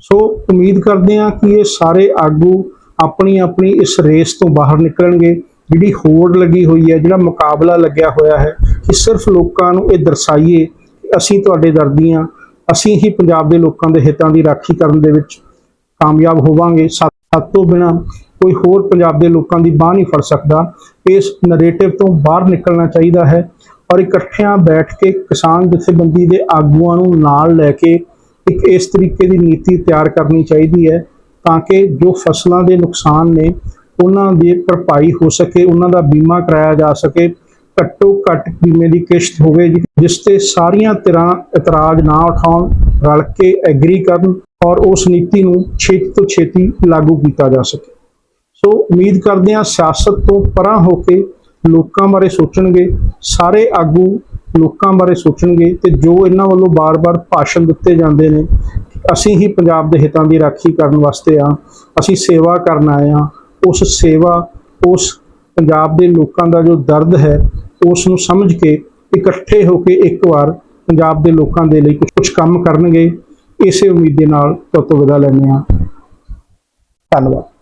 ਸੋ ਉਮੀਦ ਕਰਦੇ ਹਾਂ ਕਿ ਇਹ ਸਾਰੇ ਆਗੂ ਆਪਣੀ ਆਪਣੀ ਇਸ ਰੇਸ ਤੋਂ ਬਾਹਰ ਨਿਕਲਣਗੇ। ਜਿਹੜੀ ਹੋੜ ਲੱਗੀ ਹੋਈ ਹੈ, ਜਿਹੜਾ ਮੁਕਾਬਲਾ ਲੱਗਿਆ ਹੋਇਆ ਹੈ ਕਿ ਸਿਰਫ ਲੋਕਾਂ ਨੂੰ ਇਹ ਦਰਸਾਈਏ ਅਸੀਂ ਤੁਹਾਡੇ ਦਰਦੀ ਹਾਂ ਅਸੀਂ ਹੀ ਪੰਜਾਬ ਦੇ ਲੋਕਾਂ ਦੇ ਹਿੱਤਾਂ ਦੀ ਰਾਖੀ ਕਰਨ ਦੇ ਵਿੱਚ ਕਾਮਯਾਬ ਹੋਵਾਂਗੇ। ਸੱਤ ਤੋਂ ਬਿਨਾ ਕੋਈ ਹੋਰ ਪੰਜਾਬ ਦੇ ਲੋਕਾਂ ਦੀ ਬਾਹ ਨਹੀਂ ਫੜ ਸਕਦਾ। ਇਸ ਨੈਰੇਟਿਵ ਤੋਂ ਬਾਹਰ ਨਿਕਲਣਾ ਚਾਹੀਦਾ ਹੈ ਔਰ ਇਕੱਠਿਆਂ ਬੈਠ ਕੇ ਕਿਸਾਨ ਜਥੇਬੰਦੀ ਦੇ ਆਗੂਆਂ ਨੂੰ ਨਾਲ ਲੈ ਕੇ ਇੱਕ ਇਸ ਤਰੀਕੇ ਦੀ ਨੀਤੀ ਤਿਆਰ ਕਰਨੀ ਚਾਹੀਦੀ ਹੈ ਤਾਂ ਕਿ ਜੋ ਫਸਲਾਂ ਦੇ ਨੁਕਸਾਨ ਨੇ, ਉਹਨਾਂ ਦੀ ਭਰਪਾਈ ਹੋ ਸਕੇ, ਉਹਨਾਂ ਦਾ ਬੀਮਾ ਕਰਾਇਆ ਜਾ ਸਕੇ। ਘੱਟੋ ਘੱਟ ਬੀਮੇ ਦੀ ਕਿਸ਼ਤ ਹੋਵੇ ਜਿਸ ਤੇ ਸਾਰੀਆਂ ਤਰ੍ਹਾਂ ਇਤਰਾਜ਼ ਨਾ ਉਠਾਉਣ, ਰਲ ਕੇ ਐਗਰੀ ਕਰਨ ਔਰ ਉਸ ਨੀਤੀ ਨੂੰ ਛੇਤੀ ਤੋਂ ਛੇਤੀ ਲਾਗੂ ਕੀਤਾ ਜਾ ਸਕੇ। ਸੋ ਉਮੀਦ ਕਰਦੇ ਹਾਂ ਸਿਆਸਤ ਤੋਂ ਪਰਾਂ ਹੋ ਕੇ ਲੋਕਾਂ ਬਾਰੇ ਸੋਚਣਗੇ, ਸਾਰੇ ਆਗੂ ਲੋਕਾਂ ਬਾਰੇ ਸੋਚਣਗੇ ਤੇ ਜੋ ਇਹਨਾਂ ਵੱਲੋਂ ਬਾਰ-ਬਾਰ ਭਾਸ਼ਣ ਦਿੱਤੇ ਜਾਂਦੇ ਨੇ, ਅਸੀਂ ਹੀ ਪੰਜਾਬ ਦੇ ਹਿੱਤਾਂ ਦੀ ਰਾਖੀ ਕਰਨ ਵਾਸਤੇ ਆ ਅਸੀਂ ਸੇਵਾ ਕਰਨ ਆਏ ਆ ਉਸ ਸੇਵਾ, ਉਸ ਪੰਜਾਬ ਦੇ ਲੋਕਾਂ ਦਾ ਜੋ ਦਰਦ ਹੈ ਉਸ ਨੂੰ ਸਮਝ ਕੇ ਇਕੱਠੇ ਹੋ ਕੇ ਇੱਕ ਵਾਰ ਪੰਜਾਬ ਦੇ ਲੋਕਾਂ ਦੇ ਲਈ ਕੁਝ ਕੰਮ ਕਰਨਗੇ, ਇਸੇ ਉਮੀਦ ਦੇ ਨਾਲ ਤੁਹਾਡੇ ਤੋਂ ਵਿਦਾ ਲੈਂਦੇ ਹਾਂ। ਧੰਨਵਾਦ।